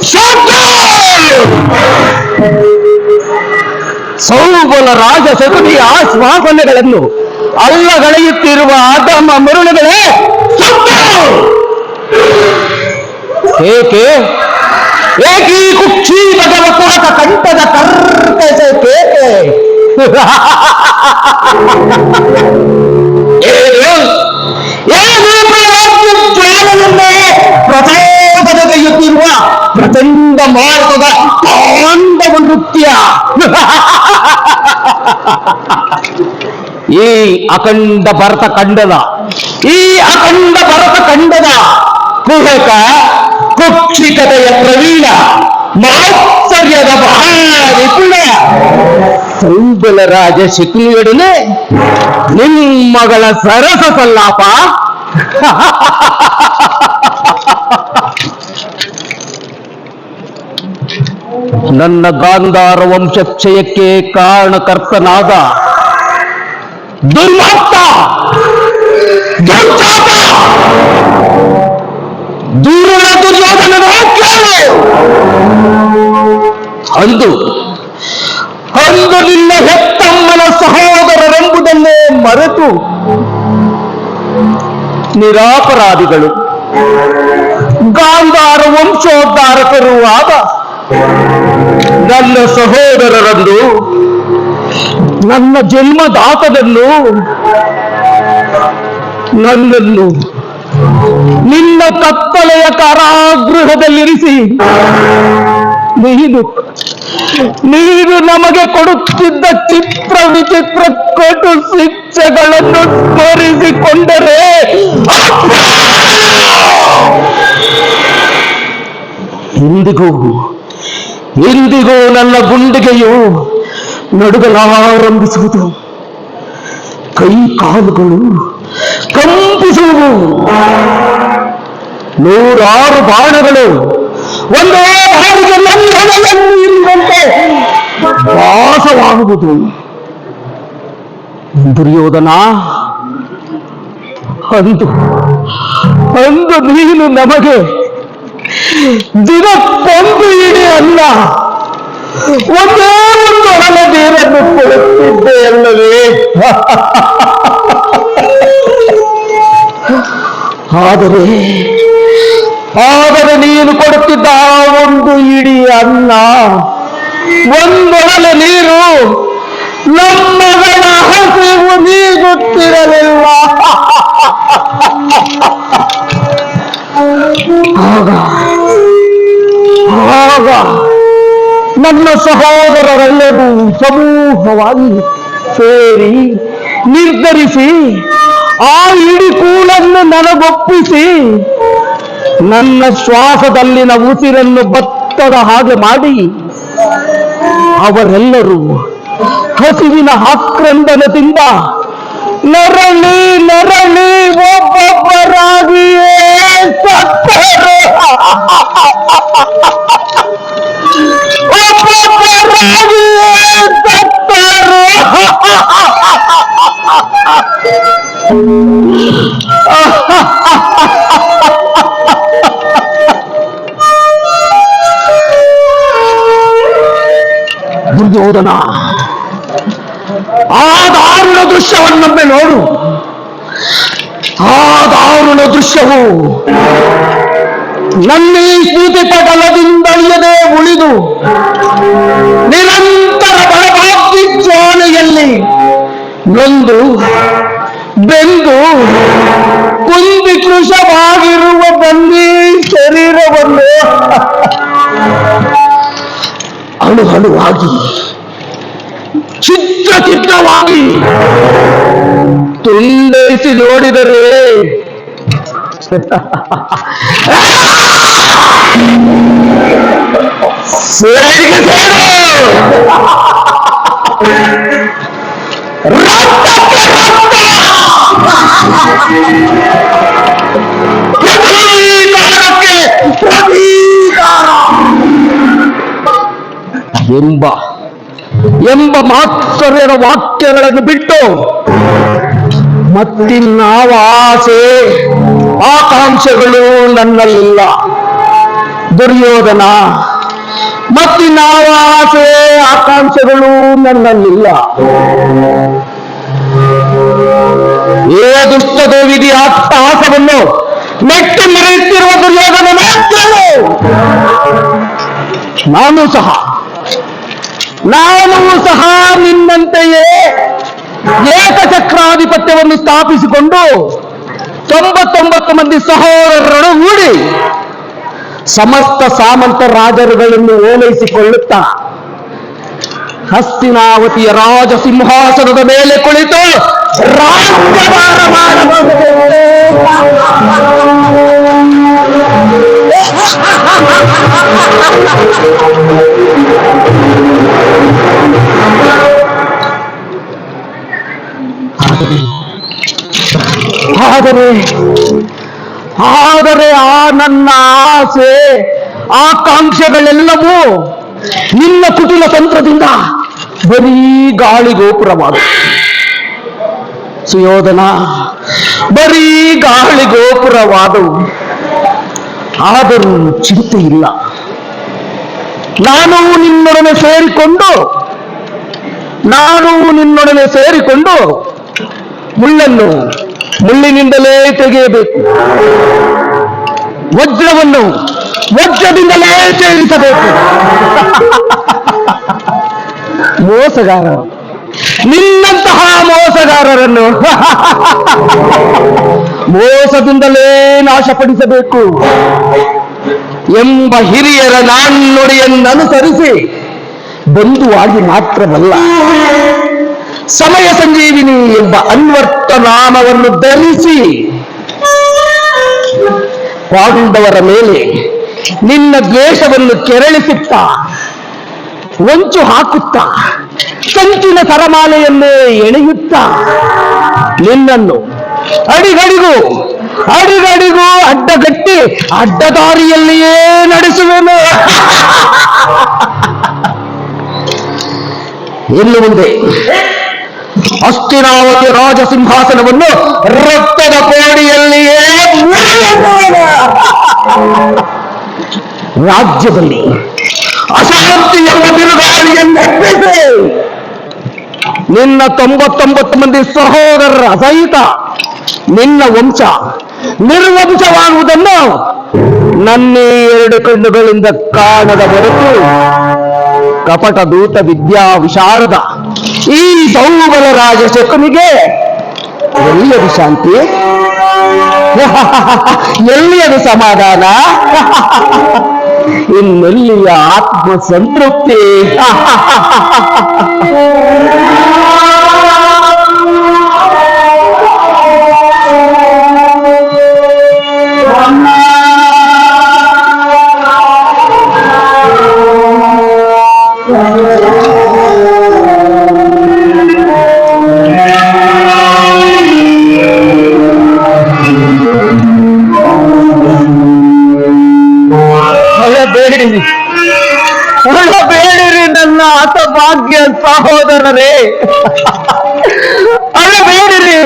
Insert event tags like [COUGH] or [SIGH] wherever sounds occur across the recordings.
Shut up! ಸೌಬಲ ರಾಜ ಸಗುದಿಯ ಆಶ್ವಾಸನೆಗಳನ್ನು ಅಲ್ಲಗಳೆಯುತ್ತಿರುವ ಅಧಮ ಮರುಳುಗಳೇ! ಏಕೆ? ಏಕೆ ಕುಕ್ಷಿ ಭಗವ ಕುಹಕ ಕಂಠದ ಕರ್ಕಶ ಕೇಕೆ ಏನು ಏನು ಪ್ರವಾದ್ಯ ಜ್ಞಾನವನ್ನೇ ಪ್ರಚೋದನೆಗೆಯುತ್ತಿರುವ ಪ್ರಚಂಡ ಮಾರ್ಗದ ತಾಂಡವ ನೃತ್ಯ ಈ ಅಖಂಡ ಭರತ ಖಂಡದ, ಈ ಅಖಂಡ ಭರತ ಖಂಡದ ಕುಹಕ, ಕುಕ್ಷಿಕತೆಯ ಪ್ರವೀಣ, ಮಾತ್ಸರ್ಯದ ಮಹಾನಿಪುಣ ಸೌಬಲ ರಾಜ ಶಕುನಿಯೊಡನೆ ನಿಮ್ಮಗಳ ಸರಸ ಸಲ್ಲಾಪ. [LAUGHS] ನನ್ನ ಗಾಂಧಾರ ವಂಶಕ್ಷಯಕ್ಕೆ ಕಾರಣಕರ್ತನಾದ ದುರ್ಜಾತ ದೂರಣ ದುರ್ಯೋಧನನ ಕೇಳು. ಅಂದು ಅಂದು ನಿನ್ನ ಹೆತ್ತಮ್ಮನ ಸಹೋದರರೆಂಬುದನ್ನೇ ಮರೆತು ನಿರಾಪರಾಧಿಗಳು. ಗಾಂಧಾರ ವಂಶೋದ್ಧಾರಕರು ಆದ ನನ್ನ ಸಹೋದರರನ್ನು ನನ್ನ ಜನ್ಮದಾತನನ್ನು ನನ್ನನ್ನು ನಿನ್ನ ಕತ್ತಲೆಯ ಕಾರಾಗೃಹದಲ್ಲಿರಿಸಿ, ನೀನು ನೀನು ನಮಗೆ ಕೊಡುತ್ತಿದ್ದ ಚಿತ್ರ ವಿಚಿತ್ರ ಕಟು ಶಿಕ್ಷೆಗಳನ್ನು ಸ್ಮರಿಸಿಕೊಂಡರೆ ಇಂದಿಗೂ ಇಂದಿಗೂ ನನ್ನ ಗುಂಡಿಗೆಯು ನಡುಗಲಾರಂಭಿಸುವುದು ಕೈ ಕಾಲುಗಳು ಕಂಪಿಸುವು ನೂರಾರು ಬಾಣಗಳು ಒಂದೇ ಇರುವಂತೆ ವಾಸವಾಗುವುದು. ದುರ್ಯೋಧನ, ಅಂದು ಅಂದು ನೀನು ನಮಗೆ ದಿನಕ್ಕೊಂದು ಇಡೀ ಅಲ್ಲ ಒಂದೇ ಒಂದು ಹಣ ನೀರನ್ನು ಕೊಡುತ್ತಿದ್ದೆ ಅಲ್ಲವೇ ಆದರೆ ಆದರೆ ನೀನು ಕೊಡುತ್ತಿದ್ದ ಆ ಒಂದು ಇಡೀ ಅನ್ನ ಒಂದೊಡಲೆ ನೀರು ನಮ್ಮಗಳ ಹಸಿವು ನೀಗುತ್ತಿರಲಿಲ್ಲ ಆಗ ಆಗ ನನ್ನ ಸಹೋದರರೆಲ್ಲರೂ ಸಮೂಹವಾಗಿ ಸೇರಿ ನಿರ್ಧರಿಸಿ, ಆ ಇಡೀ ಕೂಳನ್ನು ನನಗೊಪ್ಪಿಸಿ, ನನ್ನ ಶ್ವಾಸದಲ್ಲಿನ ಉಸಿರನ್ನು ಬತ್ತದ ಹಾಗೆ ಮಾಡಿ, ಅವರೆಲ್ಲರೂ ಹಸಿವಿನ ಆಕ್ರಂದನದಿಂದ நரளி நரளி ஒப்பராகியே சத்தரே ஒப்பராகியே சத்தரே புரிஞ்சு ஓதனா ಆ ದಾರುಣ ದೃಶ್ಯವನ್ನೊಮ್ಮೆ ನೋಡು. ಆ ದಾರುಣ ದೃಶ್ಯವು ನನ್ನ ಸ್ಮೃತಿ ಪಟಲದಿಂದ ಅಳಿಯದೆ ಉಳಿದು ನಿರಂತರ ಬಲಭಾಗ್ಯ ಜ್ವಾಲೆಯಲ್ಲಿ ನೊಂದು, ಬೆಂದು, ಕುಂದಿ ಕೃಷವಾಗಿರುವ ಬಂದಿ ಶರೀರವನ್ನು ಅಣು ಚಿತ್ರ ಚಿಕ್ಕವಾಗಿ ತುಂಡೈಸಿ ನೋಡಿದರೆ ಎಂಬ ಎಂಬ ಮಾತ್ಸರ್ಯದ ವಾಕ್ಯಗಳನ್ನು ಬಿಟ್ಟು ಮತ್ತಿನ್ನಾವ ಆಸೆ, ಆಕಾಂಕ್ಷೆಗಳು ನನ್ನಲ್ಲಿಲ್ಲ. ದುರ್ಯೋಧನ, ಮತ್ತಿನ್ನಾವ ಆಸೆ, ಆಕಾಂಕ್ಷೆಗಳು ನನ್ನಲ್ಲಿಲ್ಲ. ಏ ದುಷ್ಟದ ವಿಧಿ ಆಸವನ್ನು ಮೆಟ್ಟಿ ಮರೆಯುತ್ತಿರುವ ದುರ್ಯೋಧನ ಮಾತ್ರ ನಾನು ಸಹ ನಾನು ಸಹ ನಿನ್ನಂತೆಯೇ ಏಕಚಕ್ರಾಧಿಪತ್ಯವನ್ನು ಸ್ಥಾಪಿಸಿಕೊಂಡು ತೊಂಬತ್ತೊಂಬತ್ತು ಮಂದಿ ಸಹೋದರರೊಡಗೂಡಿ ಸಮಸ್ತ ಸಾಮಂತ ರಾಜರುಗಳನ್ನು ಓಲೈಸಿಕೊಳ್ಳುತ್ತಾ ಹಸ್ತಿನಾವತಿಯ ರಾಜ ಸಿಂಹಾಸನದ ಮೇಲೆ ಕುಳಿತು ರಾಜ್ಯಭಾರ ಮಾಡಬಹುದು. ಆದರೆ ಆದರೆ ಆ ನನ್ನ ಆಸೆ ಆಕಾಂಕ್ಷೆಗಳೆಲ್ಲವೂ ನಿನ್ನ ಕುಟಿಲ ತಂತ್ರದಿಂದ ಬರೀ ಗಾಳಿ ಗೋಪುರವಾದ. ಸುಯೋಧನ, ಬರೀ ಗಾಳಿ ಗೋಪುರವಾದವು. ಆದರೂ ಚಿಂತೆ ಇಲ್ಲ. ನಾನು ನಿನ್ನೊಡನೆ ಸೇರಿಕೊಂಡು, ನಾನು ನಿನ್ನೊಡನೆ ಸೇರಿಕೊಂಡು ಮುಳ್ಳನ್ನು ಮುಳ್ಳಿನಿಂದಲೇ ತೆಗೆಯಬೇಕು. ವಜ್ರವನ್ನು ವಜ್ರದಿಂದಲೇ ಸೇರಿಸಬೇಕು. ಮೋಸಗಾರ. ನಿನ್ನಂತಹ ಮೋಸಗಾರರನ್ನು ಮೋಸದಿಂದಲೇ ನಾಶಪಡಿಸಬೇಕು ಎಂಬ ಹಿರಿಯರ ನಾಣ್ಣುಡಿಯನ್ನನುಸರಿಸಿ ಬಂಧುವಾಗಿ ಮಾತ್ರವಲ್ಲ, ಸಮಯ ಸಂಜೀವಿನಿ ಎಂಬ ಅನ್ವರ್ಥ ನಾಮವನ್ನು ಧರಿಸಿ ಪಾಂಡವರ ಮೇಲೆ ನಿನ್ನ ದ್ವೇಷವನ್ನು ಕೆರಳಿಸುತ್ತ, ಹೊಂಚು ಹಾಕುತ್ತಾ, ಕಂಚಿನ ಸರಮಾಲೆಯನ್ನೇ ಎಳೆಯುತ್ತಾ ನಿನ್ನನ್ನು ಅಡಿಗಡಿಗೂ ಅಡಿಗಡಿಗೂ ಅಡ್ಡಗಟ್ಟಿ ಅಡ್ಡದಾರಿಯಲ್ಲಿಯೇ ನಡೆಸುವೆನು ಇನ್ನು ಮುಂದೆ ಅಸ್ಥಿರಾವತಿ ರಾಜ ಸಿಂಹಾಸನವನ್ನು ರಕ್ತದ ಕೋಡಿಯಲ್ಲಿಯೇ. ರಾಜ್ಯದಲ್ಲಿ ಅಶಾಂತಿ ಎಂಬ ಬಿರುಗಾಳಿಯನ್ನು ನಿನ್ನ ತೊಂಬತ್ತೊಂಬತ್ತು ಮಂದಿ ಸಹೋದರರ ಸಹಿತ ನಿನ್ನ ವಂಶ ನಿರ್ವಂಶವಾಗುವುದನ್ನು ನನ್ನೇ ಎರಡು ಕಣ್ಣುಗಳಿಂದ ಕಾಣದ ಹೊರತು ಕಪಟ ದೂತ ವಿದ್ಯಾ ವಿಶಾರದ ಈ ಸೌಬಲ ರಾಜ ಶಕುನಿಗೆ ಎಲ್ಲಿಯದು ಶಾಂತಿ? [LAUGHS] ಎಲ್ಲಿಯದು ಸಮಾಧಾನ? [LAUGHS] ಇನ್ನೆಲ್ಲಿಯ ಆತ್ಮ ಸಂತೃಪ್ತಿ [LAUGHS] ನನ್ನ ಹತಭಾಗ್ಯ ಸಹೋದರರೇ ಅಳಬೇಡಿರಿ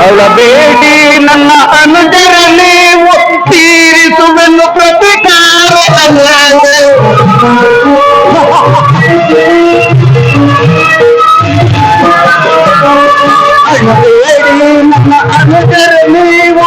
ಅಳಬೇಡಿ ನನ್ನ ಅನುಜರ ನೀವು ತೀರಿಸುವೆನ್ನು ಪ್ರತಿಕಾರ ಅಳಬೇಡಿ ನನ್ನ ಅನುಜರ ನೀವು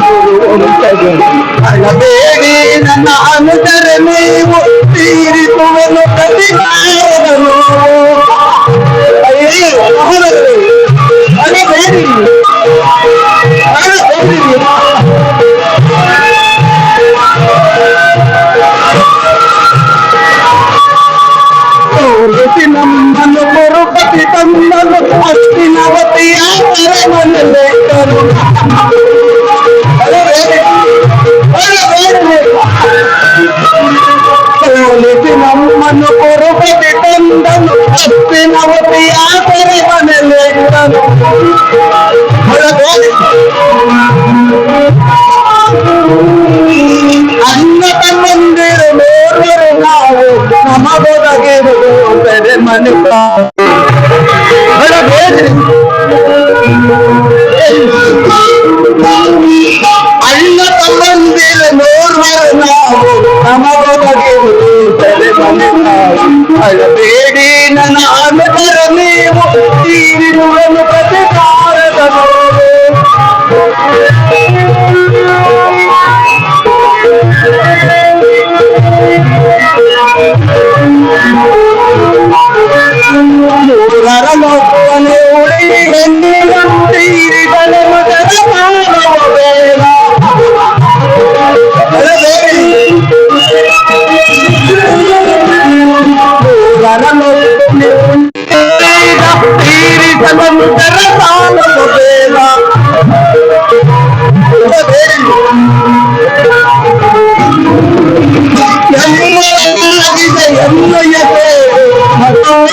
ومنتجا على بيدي نعم درمي وطيري طول قلبي أيوه أنا بيدي أنا بيدي నమ్మను మురుపతి తమ్మను అస్తినవతి ఆకరణను లేఖను రామను కురుపతి తందను తప్పిన ఆఖరి మనలేఖను అన్నత మందిర మేరు నావు నమగొదగిరు పెరే మని అన్నత మందిర Hallelujah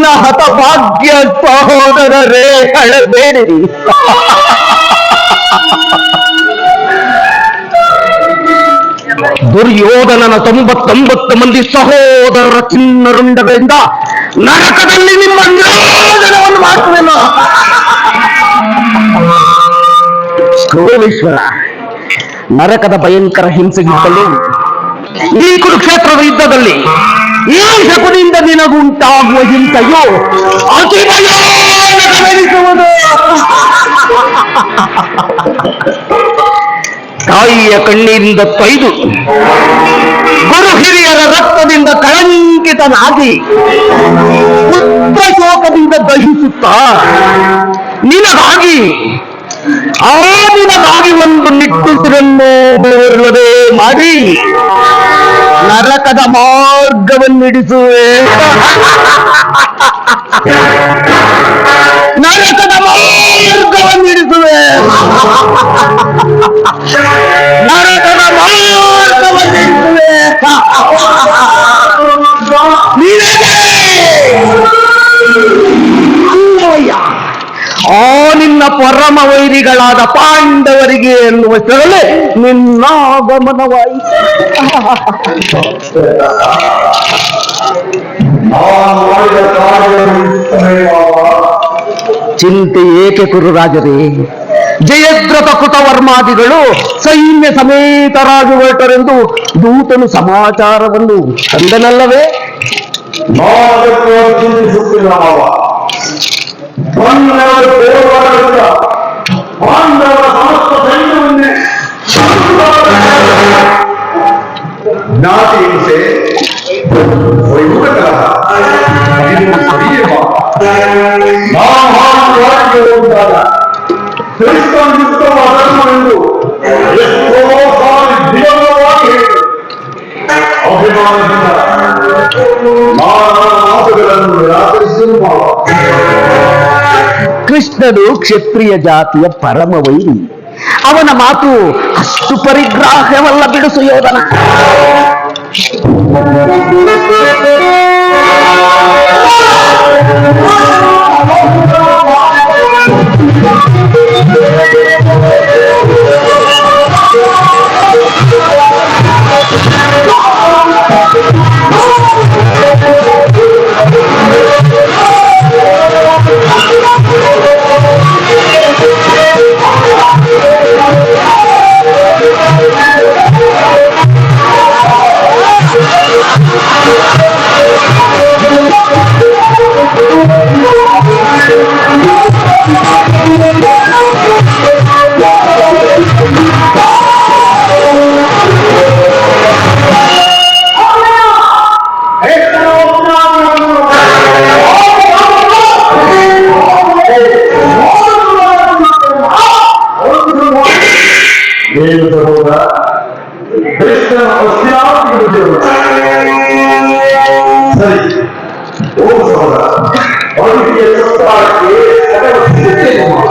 ನನ್ನ ಹತಭಾಗ್ಯ ಸಹೋದರರೇ ಅಳಬೇಡಿರಿ ದುರ್ಯೋಧನನ ತೊಂಬತ್ತೊಂಬತ್ತು ಮಂದಿ ಸಹೋದರರ ಚಿನ್ನರುಂಡಗಳಿಂದ ನರಕದಲ್ಲಿ ನಿಮ್ಮ ನಿರೋಧನವನ್ನು ಮಾಡುತ್ತೇನು ಸೋಮೇಶ್ವರ ನರಕದ ಭಯಂಕರ ಹಿಂಸೆಗಿಂತಲೂ ಈ ಕುರುಕ್ಷೇತ್ರದ ಯುದ್ಧದಲ್ಲಿ ಈ ಶಕುನಿಂದ ನಿನಗುಂಟಾಗುವ ಹಿಂಸೆಯು ಅತಿ ಭಯಾನಕವೆನಿಸುವುದು ತಾಯಿಯ ಕಣ್ಣೀರಿಂದ ತೊಯ್ದು ಗುರು ಹಿರಿಯರ ರಕ್ತದಿಂದ ಕಳಂಕಿತನಾಗಿ ಪುತ್ರ ಶೋಕದಿಂದ ದಹಿಸುತ್ತಾ ನಿನಗಾಗಿ ಆ ನಿನಗಾಗಿ ಒಂದು ನಿಟ್ಟುಸಿರನ್ನು ಬಿಡುವಿಲ್ಲದೆ ಮಾಡಿ ನರಕದ ಮಾರ್ಗವನ್ನಿಡಿಸುವೆ ನರಕದ ಮಾರ್ಗವನ್ನಿಡಿಸುವೆ ನರಕದ ಮಾರ್ಗವನ್ನಿಡಿಸುವೆ ಅಮ್ಮಯ್ಯ ಆ ನಿನ್ನ ಪರಮ ವೈರಿಗಳಾದ ಪಾಂಡವರಿಗೆ ಎನ್ನುವ ಸ್ಥಳದಲ್ಲಿ ನಿನ್ನಾಗಮನವಾಯಿತು ನಾನು ಮಾಡಿದ ಕಾರ್ಯವನ್ನು ಸಮಯವಾವ ಚಿಂತೆ ಏಕೆ ಕುರುರಾಜರೇ ಜಯದ್ರಥ ಕೃತವರ್ಮಾದಿಗಳು ಸೈನ್ಯ ಸಮೇತರಾಗಿ ಹೊರಟರೆಂದು ದೂತನು ಸಮಾಚಾರವನ್ನು ತಂದನಲ್ಲವೇ ನಾನು ಅದಕ್ಕೆ ಚಿಂತಿಸುತ್ತಿಲ್ಲ ಮಾವ ಪಾಂಡವರ ದೇವರಾದ ಪಾಂಡವರ ಸಮಸ್ತ ಸೈನ್ಯವನ್ನೇ ಜ್ಞಾತಿ ಹಿಂಸೆ ವೈಭವಕರ ಇದು ಸರಿಯೇ ಮಾವ ನಾವು ಹಾಡು ರಾಜ್ಯ ಹೋದಾಗ ಕ್ರಿಸ್ತನ್ ಯುಕ್ತವ ಧರ್ಮವೆಂದು ಎಷ್ಟೋ ಸಾರಿ ವಿನಮ್ರವಾಗಿ ಹೇಳಿದರು. ಅಭಿಮಾನದಿಂದ ಮಾನವ ಮಾತುಗಳನ್ನು ನಿರಾಕರಿಸಿದರು ಮಾವ ಕೃಷ್ಣನು ಕ್ಷತ್ರಿಯ ಜಾತಿಯ ಪರಮ ವೈರಿ ಅವನ ಮಾತು ಅಷ್ಟು ಪರಿಗ್ರಾಹ್ಯವಲ್ಲ ಬಿಡಿಸು ಯೋಧನ Thank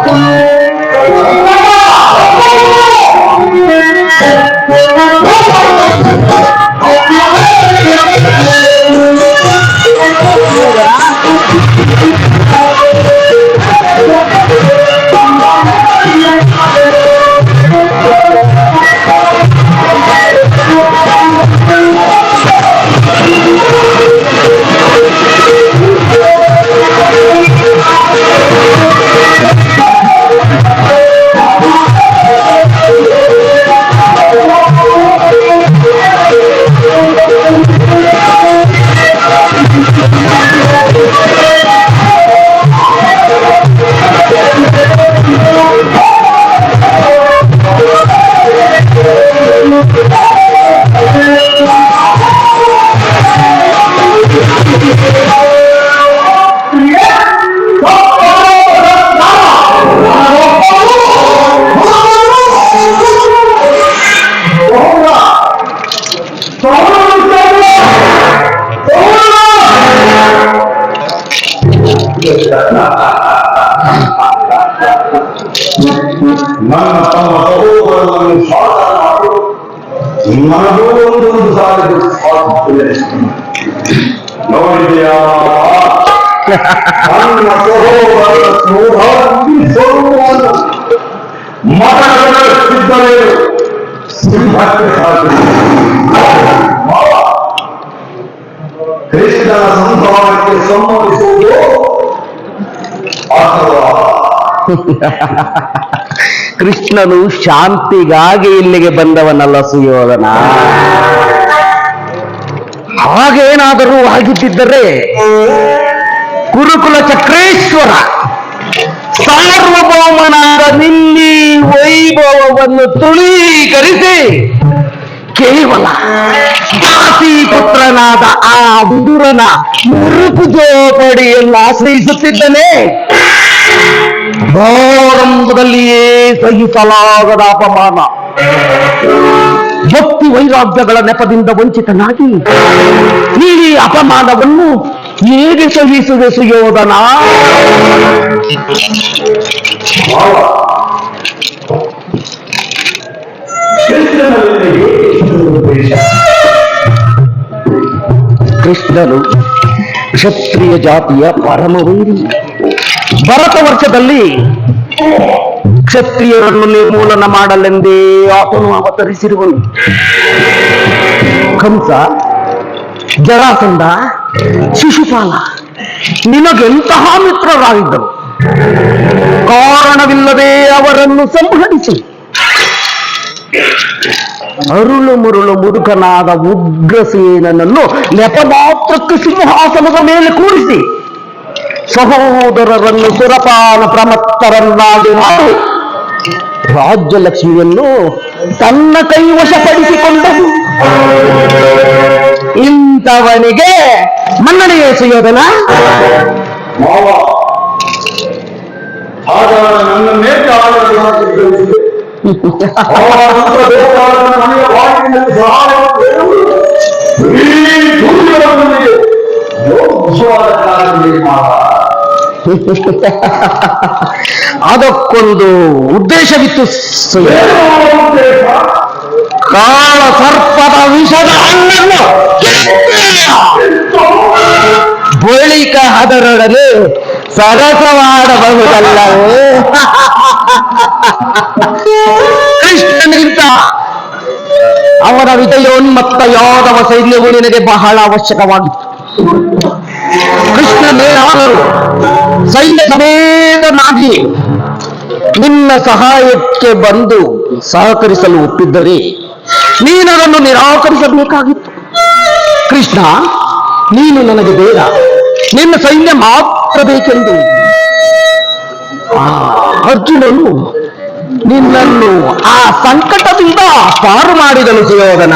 Bye. ಸಾಧ್ಯ ಕೃಷ್ಣನ ಸಂಸಾರಕ್ಕೆ ಸಂಬಂಧಿಸುವುದು ಕೃಷ್ಣನು ಶಾಂತಿಗಾಗಿ ಇಲ್ಲಿಗೆ ಬಂದವನಲ್ಲ ಸುಯೋಧನ. ಹಾಗೇನಾದರೂ ಆಗಿದ್ದರೆ ಕುರುಕುಲ ಚಕ್ರೇಶ್ವರ. ಸಾರ್ವಭೌಮನಾದ ನಿಲ್ಲಿ ವೈಭವವನ್ನು ತುಳೀಕರಿಸಿ ಕೇವಲ ಪುತ್ರನಾದ ಆ ವಿದುರನ ಮುರುಕು ಜೋಪಡಿಯನ್ನು ಆಶ್ರಯಿಸುತ್ತಿದ್ದನೆ. ಪ್ರಾರಂಭದಲ್ಲಿಯೇ ಸಹಿಸಲಾಗದ ಅಪಮಾನ. ಭಕ್ತಿ ವೈರಾಗ್ಯಗಳ ನೆಪದಿಂದ ವಂಚಿತನಾಗಿ ಈ ಅಪಮಾನವನ್ನು ಹೇಗೆ ಸಲ್ಲಿಸದೆ ಕೃಷ್ಣನಲ್ಲಿ ಕೃಷ್ಣನು ಕ್ಷತ್ರಿಯ ಜಾತಿಯ ಪರಮವೈರಿ. ಭರತ ವರ್ಷದಲ್ಲಿ ಕ್ಷತ್ರಿಯರನ್ನು ನಿರ್ಮೂಲನ ಮಾಡಲೆಂದೇ ಆತನು ಅವತರಿಸಿರುವನು. ಕಂಸ ಜರಾಸಂಧ ಶಿಶುಪಾಲ ನಿನಗೆಂತಹ ಮಿತ್ರರಾಗಿದ್ದರು. ಕಾರಣವಿಲ್ಲದೆ ಅವರನ್ನು ಸಂಹರಿಸಿ. ಅರುಳು ಮುರುಳು ಮುದುಕನಾದ ಉಗ್ರಸೇನನನ್ನು ನೆಪ ಮಾತ್ರಕ್ಕೆ ಸಿಂಹಾಸನದ ಮೇಲೆ ಕೂರಿಸಿ, ಸಹೋದರರನ್ನು ಸುರಪಾನ ಪ್ರಮತ್ತರನ್ನಾಗಿ ಮಾಡಿ, ರಾಜ್ಯಲಕ್ಷ್ಮಿಯನ್ನು ತನ್ನ ಕೈವಶಪಡಿಸಿಕೊಂಡನು ಇಂಥವನಿಗೆ ಮನ್ನಣೆಯೇ ಮಾವ ಅದಕ್ಕೊಂದು ಉದ್ದೇಶವಿತ್ತು? ಕಾಳ ಸರ್ಪದ ವಿಷದ ಹಣ್ಣನ್ನು ಬಳಿಕ ಅದರೊಡನೆ ಸರಸವಾಡಬಹುದಲ್ಲವೇ? ಕೃಷ್ಣನಿಗಿಂತ ಅವನ ವಿಜಯೋನ್ಮತ್ತ ಯಾದವ ಸೈನ್ಯವು ನಿನಗೆ ಬಹಳ ಅವಶ್ಯಕವಾಗಿತ್ತು ಕೃಷ್ಣನೇನಾದರೂ ಸೈನ್ಯ ಸಮೇತನಾಗಿ ನಿನ್ನ ಸಹಾಯಕ್ಕೆ ಬಂದು ಸಹಕರಿಸಲು ಒಪ್ಪಿದ್ದರೆ ನೀನದನ್ನು ನಿರಾಕರಿಸಬೇಕಾಗಿತ್ತು. ಕೃಷ್ಣ, ನೀನು ನನಗೆ ಬೇಡ. ನಿನ್ನ ಸೈನ್ಯ ಮಾತ್ರ ಬೇಕೆಂದು. ಅರ್ಜುನನು ನಿನ್ನನ್ನು ಆ ಸಂಕಟದಿಂದ ಪಾರು ಮಾಡಿದನು ಸುಯೋಧನ.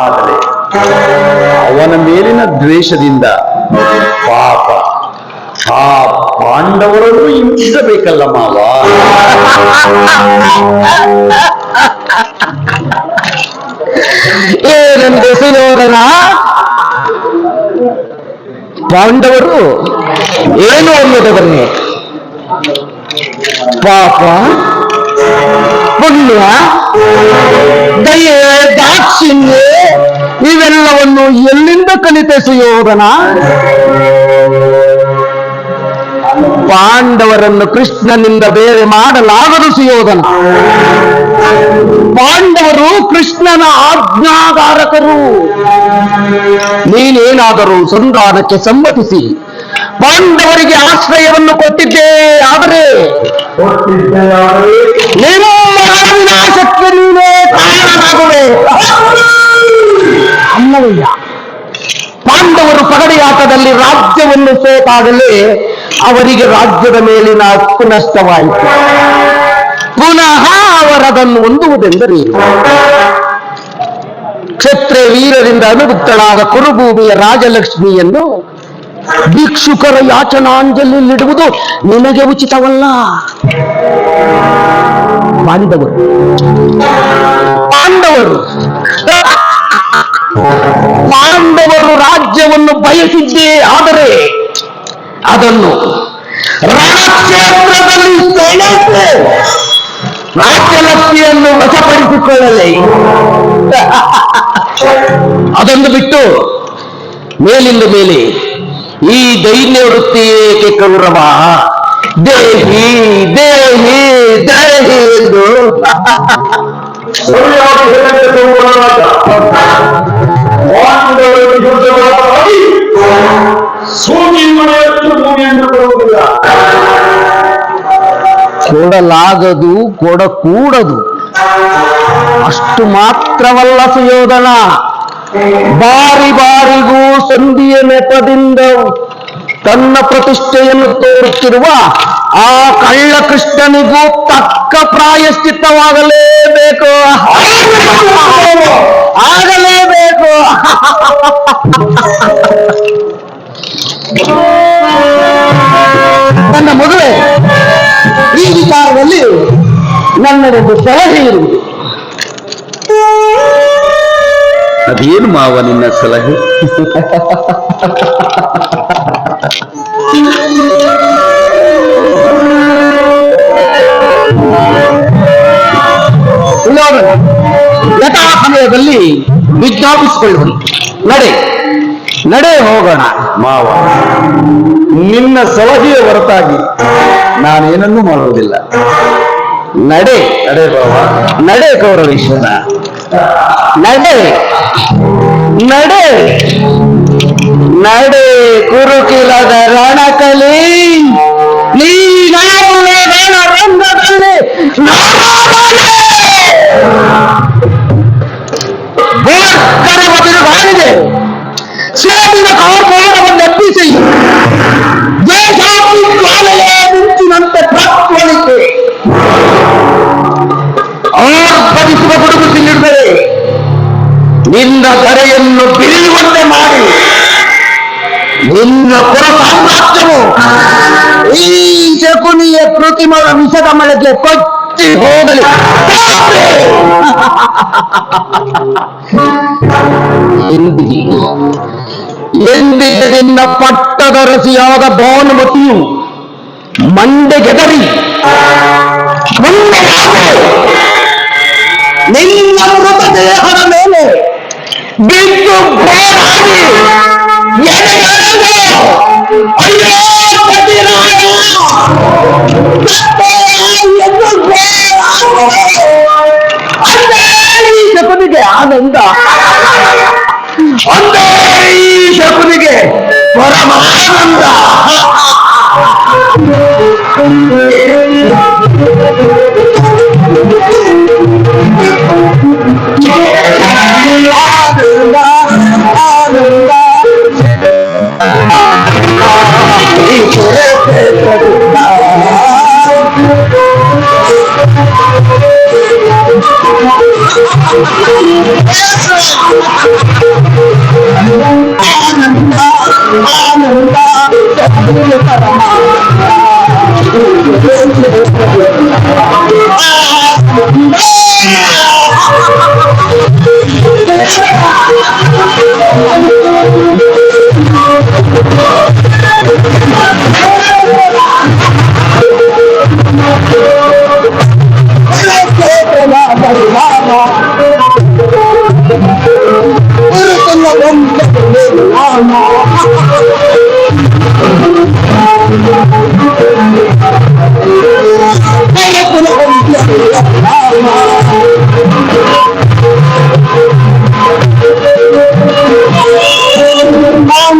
ಆದರೆ ಅವನ ಮೇಲಿನ ದ್ವೇಷದಿಂದ ಪಾಪ. ಆ ಪಾಂಡವರನ್ನು ಹಿಂಸಿಸಬೇಕಲ್ಲ ಮಾವ? ಏನಂದೆ ಸುಯೋಧನ ಪಾಂಡವರು ಏನು ಅನ್ನೋದವನ್ನೇ ಪಾಪ, ಪುಣ್ಯ, ದಯೆ, ದಾಕ್ಷಿಣ್ಯ ಇವೆಲ್ಲವನ್ನು ಎಲ್ಲಿಂದ ಕಲಿತೆ ಸುಯೋಧನ? ಪಾಂಡವರನ್ನು ಕೃಷ್ಣನಿಂದ ಬೇರೆ ಮಾಡಲಾಗದು ಸುಯೋಧನ. ಪಾಂಡವರು ಕೃಷ್ಣನ ಆಜ್ಞಾಧಾರಕರು. ನೀನೇನಾದರೂ ಸಂಧಾನಕ್ಕೆ ಸಮ್ಮತಿಸಿ, ಪಾಂಡವರಿಗೆ ಆಶ್ರಯವನ್ನು ಕೊಟ್ಟಿದ್ದೇ, ಆದರೆ ನಿಮ್ಮ ವಿನಾಶಕ್ಕೆ ನೀನೇ ಕಾರಣನಾಗುವೆ. ಪಾಂಡವರು ರಾಜ್ಯವನ್ನು ಸೋತಾಗಲೇ ಅವರಿಗೆ ರಾಜ್ಯದ ಮೇಲಿನ ಹಕ್ಕು ನಷ್ಟವಾಯಿತು ಪುನಃ ಅವರದನ್ನು ಹೊಂದುವುದೆಂದರೆ ಕ್ಷತ್ರ ವೀರರಿಂದ ಅನುಭುಕ್ತಳಾದ ಕುರುಭೂಮಿಯ ರಾಜಲಕ್ಷ್ಮಿಯನ್ನು ಭಿಕ್ಷುಕರ ಯಾಚನಾಂಜಲಿಯಲ್ಲಿಡುವುದು ನಿನಗೆ ಉಚಿತವಲ್ಲ. ಪಾಂಡವರು ಪಾಂಡವರು. ಪಾಂಡವರು ರಾಜ್ಯವನ್ನು ಬಯಸಿದ್ದೇ ಆದರೆ ಅದನ್ನು ರಾಜಕ್ಷೇತ್ರದಲ್ಲಿ ಸೆಳೆದು ರಾಜ್ಯಲಕ್ಷ್ಮಿಯನ್ನು ವಶಪಡಿಸಿಕೊಳ್ಳಲಿ. ಅದನ್ನು ಬಿಟ್ಟು ಮೇಲಿಂದ ಮೇಲೆ ಈ ದೈನ್ಯ ವೃತ್ತಿ ಏಕೆ ಕೌರವ ದೇಹಿ ದೇಹಿ ದೇಹಿ ಎಂದು. ಕೊಡಲಾಗದು ಕೊಡಕೂಡದು. ಅಷ್ಟು ಮಾತ್ರವಲ್ಲ ಸುಯೋಧನ. ಬಾರಿ ಬಾರಿಗೂ ಸಂಧಿಯ ನೆಪದಿಂದ ತನ್ನ ಪ್ರತಿಷ್ಠೆಯನ್ನು ತೋರುತ್ತಿರುವ ಆ ಕಳ್ಳ ಕೃಷ್ಣನಿಗೂ ತಕ್ಕ ಪ್ರಾಯಶ್ಚಿತ್ತವಾಗಲೇಬೇಕು. ಆಗಲೇಬೇಕು. ನನ್ನ ಮದುವೆ ಈ ವಿಚಾರದಲ್ಲಿ ನನ್ನದೊಂದು ಸಲಹೆ ಇರುವುದು. ಅದೇನು ಮಾವ ನಿನ್ನ ಸಲಹೆ? ಯಥಾ ಸಮಯದಲ್ಲಿ ವಿಜ್ಞಾಪಿಸಿಕೊಳ್ಳುವಂತೆ ನಡೆ. ನಡೆ ಹೋಗೋಣ ಮಾವ. ನಿನ್ನ ಸಲಹೆಯ ಹೊರತಾಗಿ ನಾನೇನನ್ನೂ ಮಾಡುವುದಿಲ್ಲ. ನಡೆ. ನಡೆ ಬಾವ ನಡೆ ಕೌರವೇಶ್ವರ ನಡೆ. ನಡೆ. ನಡೆ ಕುರುಕಿಲದ ರಣಕಲಿ. ನೀ ನಾನು ಭೋರ್ಗರವ ತಿರುಗಾಡಿದೆ ಸೇಡಿನ ಕಾರ್ಪೋರವನ್ನು ಎಬ್ಬಿಸಿ ದೇಶಾಪಿ ಜ್ವಾಲೆಯೇ ಮಿಂಚಿನಂತೆ ಪ್ರಜ್ವಲಿಕೆ ಆರ್ಭಟಿಸುವ ಗುಡುಗು ತಿಳಿದರೆ ನಿನ್ನ ಧರೆಯನ್ನು ಬಿರಿಯುವಂತೆ ಮಾಡಿ ನಿನ್ನ ಪುರ ಸಾಮ್ರಾಜ್ಯವು ಈ ಶಕುನಿಯ ಕೃತಿಮಳ ವಿಷದ ಮಳೆಗೆ பற்றி போதல் എന്തിന് പട്ടതരസിയാത ബോണമത്തിയും മണ്ടകെതറി നിന്ന മൃതദേഹന മേലെ ബിന്ദു ഭേദാതി അയ്യോ പതിനായ ಮುಂದೆ ಸಾಗು. ನಿನ್ನ ಮೃತದೇಹದ ಮೇಲೆ ಬಿದ್ದು ಘೋರಾಗಿ ಎದೆಗೆಡದೆ, ಅಯ್ಯೋ ಪತಿರಾಯ! ಸತ್ತೇ ಎಂದು ಘೋರಾಗಿ. ಅಂದೇ ಈ ಶಕುನಿಗೆ ಆನಂದ ಒಂದೇ ಈ ಶಕುನಿಗೆ ಪರಮಾನಂದ ಆನಂದ ಈ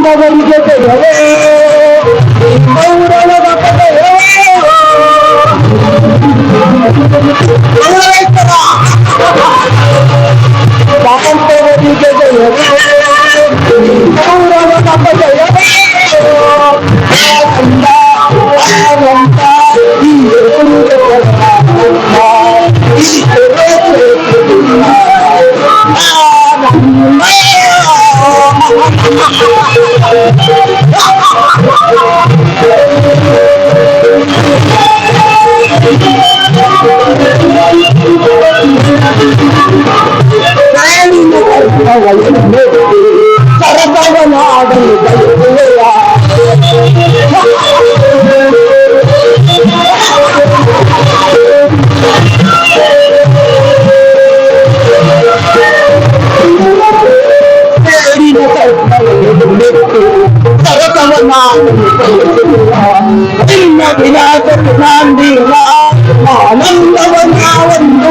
ಬಾಂಧವರಿಗೆ ಜಯವೇ ಗೌರವದ ಪದವೇ ಬಾಂಧವರಿಗೆ ಜಯವೇ ಗೌರವದ ಪದವೇ إن بلاد الإمام دينا آمنا ونا وانتو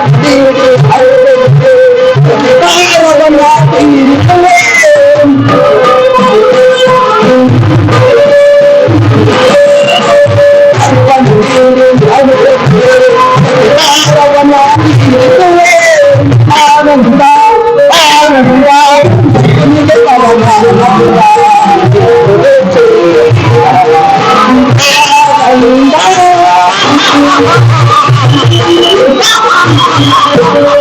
I'm Oh, my God.